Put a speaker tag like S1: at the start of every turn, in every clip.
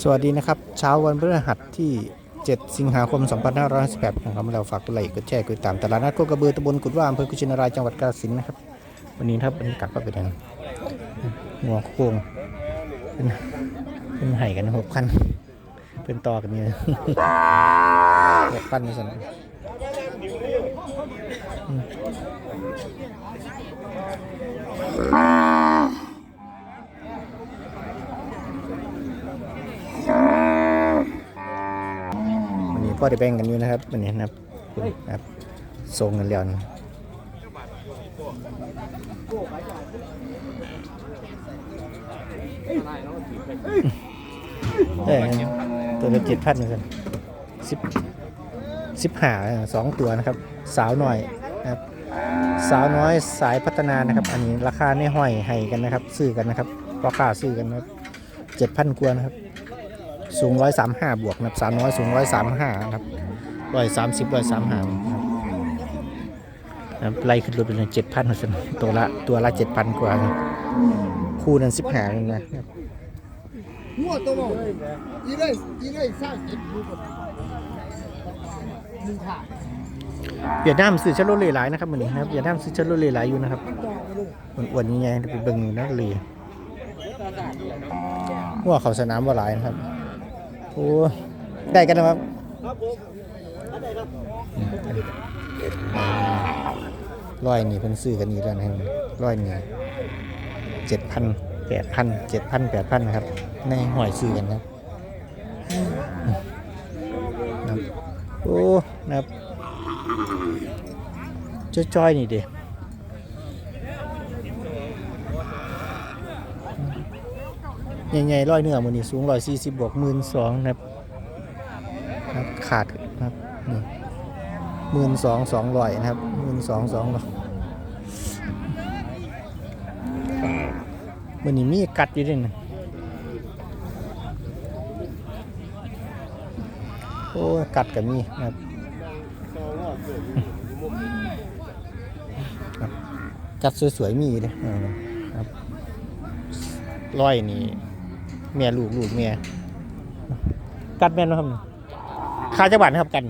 S1: สวัสดีนะครับ เช้าวันพฤหัสที่ 7 สิงหาคม 2558นะครับเราฝากกดไลค์กดแชร์กดติดตามตลาดนัดโคกระบือตำบลกุดว่าอำเภอกุชินารายจังหวัดกาฬสินธุ์นะครับ วันนี้นะครับบรรยากาศก็เป็นอย่างนั้นหัวโค้งเป็นเป็นไห่กันหกพันเป็นต่อกันเนี่ยหกพันนี่สินะอืมวันนี้ พ่อได้แบ่งกันอยู่นะครับวันนี้นะครับคุณครับส่งกันแล้วนะเออตัวละเจ็ดพันกันสิบสิบห้าสองตัวนะครับ สาวหน่อยนะครับสาวน้อยสายพัฒนานะครับ อันนี้ราคาในห้อยให้กันนะครับ ซื้อกันนะครับราคาซื้อกันนะครับเจ็ดพันกว่านะครับ สูงร้อยสามห้าบวกนะครับสาวน้อยสูงร้อยสามห้าครับร้อยสามสิบร้อยสามห้าครับไล่ขึ้นรถเป็นเจ็ดพันตัวละตัวละเจ็ดพันกว่า คู่นั้นสิบห้าเลยนะ
S2: มั่วตัวอีเลยอีเลยสร้างเก็บอยู่กับมึงขา
S1: เวียดนามซื้อชะโลเลหลายนะครับมือนี้นะครับเวียดนามซื้อชะโลเลหลายอยู่นะครับ
S2: ต่อไปลูก
S1: อ้วนๆยังไงไปเบิ่งนักเรียนว่าเขาสนามว่าหลายนะครับ โอ้ได้กันนะครับ
S2: ครับผมอะไรครับ
S1: ร้อยนี่เพิ่นซื้อกันนี่แล้วนะครับร้อยนี่เจ็ดพันแปดพันเจ็ดพันแปดพันนะครับ ในหอยซื้อกันนะครับนะครับโอ้นะครับจ้อยๆนี่เด้ ใหญ่ๆร้อยเนื้อมือนี่สูงร้อยสี่สิบบวกหมื่นสองนะครับครับขาดนะครับนี่หมื่นสองสองร้อยนะครับหมื่นสองสองร้อยมือนี่มีกัดอยู่ด้วยนะโอ้กัดกับมีนะครับกัดสวยๆมีเลยครับร้อยนี่ เมียลูกลูกเมียกัดแม่นบ่ครับค่าจักบาทนะครับกัน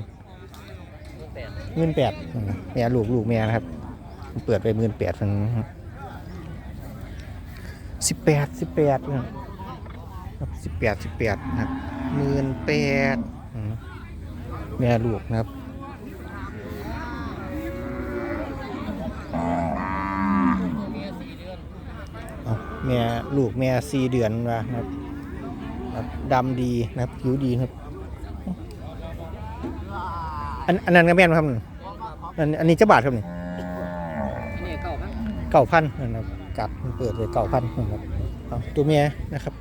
S1: เงินแปดอืมเมียลูกลูกเมียนะครับ เปิดไปหมื่นแปดพันสิบแปดสิบแปดสิบแปดสิบแปดนะครับหมื่นแปดอืมเมียลูกนะครับเมียลูกเมียสี่เดือนว่านะครับ ครับดำดีนะครับผิวดีครับ อันอันนั้นก็แม่นครับอันอันนี้เจ้าบาทครับนี่
S2: เก่า
S1: พันนะครับกัดเปิดเลยเก้าพันนะครับตัวเมียนะครับ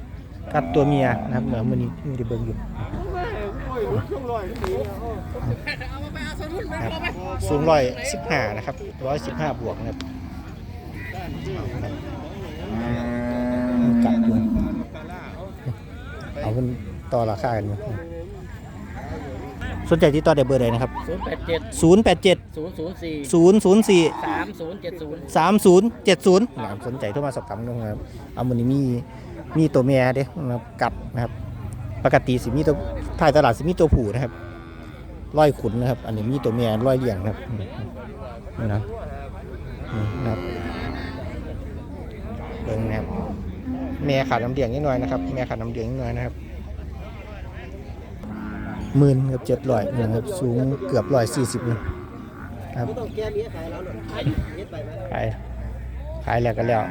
S1: กัดตัวเมียนะครับเหมือนมันนี้มันได้เบิ่งอยู่สูงร้อยสิบห้านะครับร้อยสิบห้าบวกนะครับกัดอยู่ เอาเป็นต่อราคากันอยู่สนใจที่ต่อได้เบอร์ใดนะครับ
S3: ศูนย์แปดเจ็ด
S1: ศูนย์แปดเจ็ด
S3: ศูนย์ศูนย์สี่
S1: ศูนย์ศูนย์สี่
S3: สามศูนย์เจ็ดศูนย์
S1: สามศูนย์เจ็ดศูนย์สนใจโทรมาสอบถามด้วยนะครับเอามันนี้มีมีตัวเมียเด้นะครับกัดนะครับ ปกติสิมีตัวถ่ายตลาดสิมีตัวผู้นะครับร้อยขุนนะครับ อันนี้มีตัวเมียร้อยเลี้ยงนะครับอืมนี่นะนี่นะครับเบิ่งนะครับ แม่ขาดน้ำเลี้ยงนิดหน่อยนะครับแม่ขาดน้ำเลี้ยงนิดหน่อยนะครับหมื่นกับเจ็ดร้อยนะครับสูงเกือบร้อยสี่สิบนะครับ
S2: ขายอยเลี้ยไปไหม
S1: ขายแล้วก็แล้ว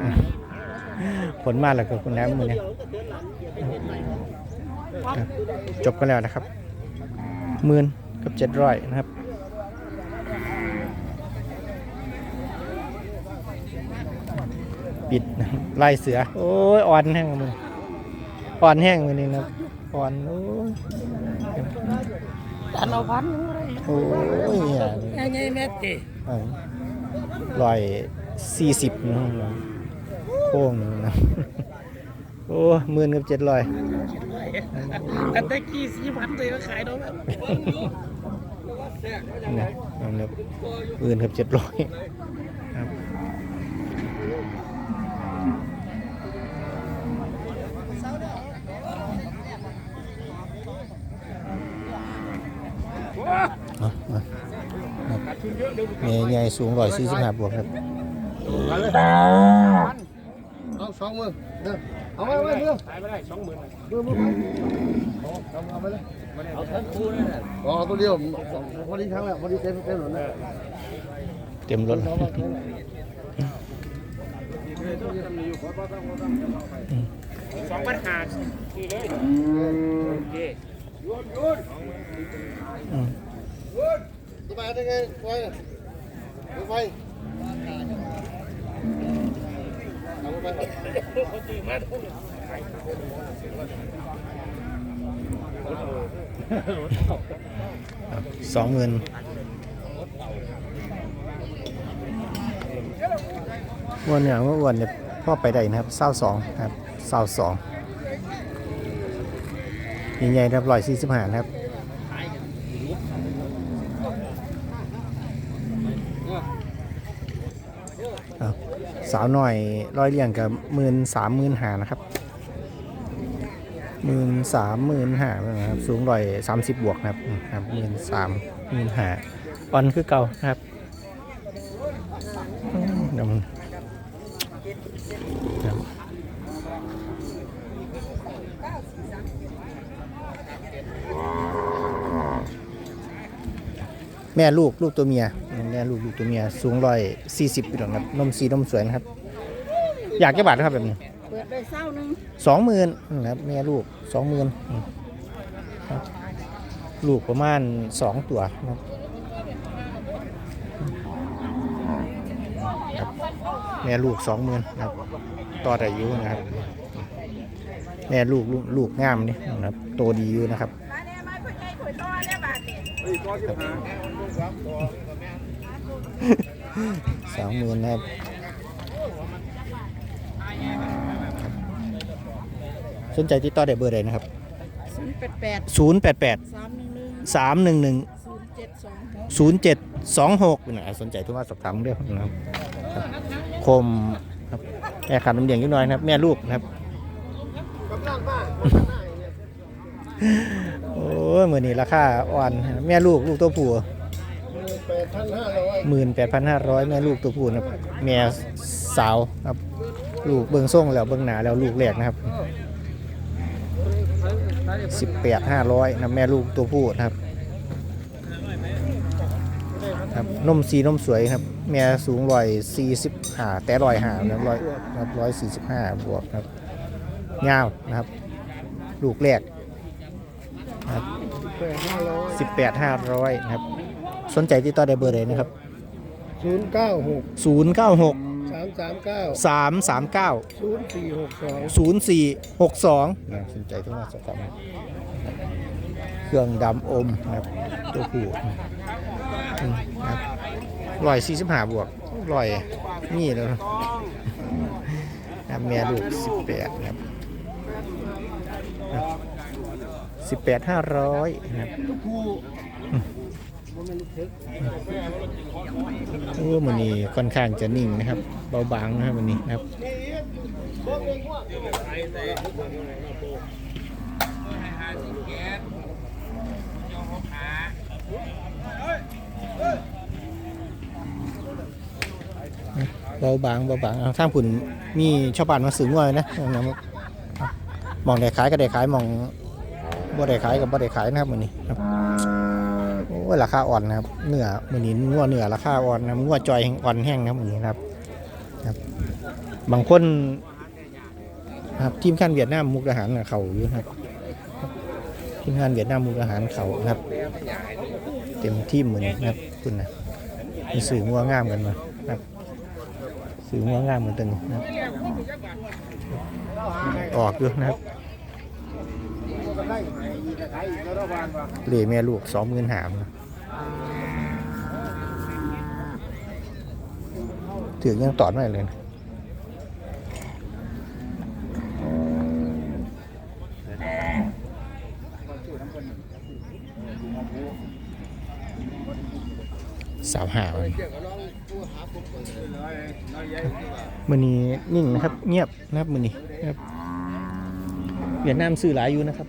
S1: ผลมาแล้วก็คุณน้ำมือเนี่ยจบกันแล้วนะครับหมื่นกับเจ็ดร้อยนะครับ ปิดไล่เสือ โอ้ยอ่อนแห้งมืออ่อนแห้งมือนี่นะอ่อนโอ้ย
S3: ตันเอาพัน
S1: โอ้ยเนี่ย
S3: ไงไงแม่ตี
S1: ร้อยสี่สิบนะโค้งนะโอ้หมื่นกับเจ็ดร้อย
S3: อันตะกี้สี่พันเลยมาขายน้องแบบ
S1: เนี่ยนั่นครับหมื่นกับเจ็ดร้อย ครับเมย์ใหญ่สูงร้อยสี่สิบห้าบวกครับ
S2: เอาเลยเอาสองมือเด้อเอาไว้ไว้เด้อ
S3: ขายไม่ได้สองหมื่น
S2: มือมือไปเอาเอาไปเลย
S3: เอาทั้งคู่เลยนะ
S2: อ๋อตัวเดียวพอดีครั้งแล้วพอดีเต็มเต็มหมดเลย
S1: เต็มรถ
S3: สองพันห้านี่เลยโอเค
S1: อืม
S2: ตัวไปได้ไงไปตัวไปเอาไป
S1: สองหมื่นอ้วนเนี่ยเมื่ออ้วนเนี่ยพ่อไปได้นะครับเศร้าสองครับเศร้าสองใหญ่ๆครับร้อยสี่สิบห้านะครับ สาวหน่อยร้อยเรียงกับหมื่นสามหมื่นหานะครับหมื่นสามหมื่นหานะครับสูงร้อยสามสิบบวกนะครับครับหมื่นสามหมื่นหาออนคือเก่านะครับเดี๋ยวมันครับแม่ลูกลูกตัวเมีย แม่ลูกลูกตัวเมียสูงร้อยสี่สิบปีหรอกครับนมสีนมสวยนะครับ อยากจะบาทนะครับแบบนี้
S4: เปิดได้เศร้าหนึง
S1: สองหมื่นนะครับแม่ลูกสองหมื่นครับลูกประมาณสองตัวนะครับครับแม่ลูกสองหมื่นนะครับต่อแต่อายุนะครับ แม่ลูกลูกลูกงามนี่นะครับโตดีอยู่นะครับ สองหมื่นนะครับสนใจติดต่อได้เบอร์ใดนะครับ
S4: ศูนย์แปดแปด
S1: 0 8 8
S4: สามหนึ่งหนึ่ง
S1: 3 1 1
S4: ศูนย์เจ็ดสองหก
S1: 0726นะสนใจทุกว่าสอบถามเรื่องนะครับครับคมครับแม่ขาดน้ำเลี้ยงนิดหน่อยนะครับ แม่ลูกนะครับ
S2: กำลังบ้าน
S1: โอ้ยมือนี้ราคาอ่อน แม่ลูกลูกตัวผู้
S2: แปด พันห้าร้อย
S1: หมื่นแปดพันห้าร้อยแม่ลูกตัวผู้นะครับแม่สาวครับ ลูกเบิ้งส่งแล้วเบิ้งหนาแล้วลูกแรกนะครับสิบแปดห้าร้อยนะแม่ลูกตัวผู้นะครับครับนมสีนมสวยครับ แม่สูงร้อยสี่สิบห้าแต่ร้อยห้านะร้อยครับร้อยสี่สิบห้าบวกครับยาวนะครับ ลูกแรกนะครับ
S2: แปดห้าร้อย
S1: สิบแปดห้าร้อยนะครับ สนใจติดต่อได้เบอร์ใดนะครับ
S2: ศูนย์เก้าหก
S1: ศูนย์เก้าหก
S2: สามสามเก้า
S1: สามสามเก้า
S2: ศูนย์สี่หกสอง
S1: ศูนย์สี่หกสองสนใจทุกมาสอบถามเครื่องดำอมนะครับตัวผู้อืมนะครับร้อยสี่สิบห้าบวกร้อยนี่แล้วนะแม่ลูกสิบแปดนะครับสิบแปดห้าร้อยนะครับ โอ้มันนี้ค่อนข้างจะนิ่งนะครับ เบาบางนะครับวันนี้นะครับเบาบางเบาบางเอาทางผุนมีชาวบ้านมาซื้อง่วยนะมองได้ขายก็ได้ขายมองบ่ได้ขายก็บ่ได้ขายนะครับมื้อนี้ครับ โอ้ยราคาอ่อนนะครับเนื้อมือนี้งัวเนื้อราคาอ่อนนะงัวจอยแห้งอ่อนแห้งนะครับมื้อนี้ครับครับ บางคนครับทีมงานเวียดนามมุกดาหารเขาอยู่นะครับทีมงานเวียดนามมุกดาหารเขานะครับ เต็มทีมมื้อนนะครับคุณนะมีสื่องัวงามกันมาครับ สื่องัวงามเหมือนกันนะครับออกอยู่นะครับเหล่แม่ลูกสองหมื่นหามนะ ถือยังตอดไม่เลยนะสาวหาเลยมือนี้นิ่งนะครับ เงียบนะครับมือนี้ครับเวียดนามซื้อหลายอยู่นะครับ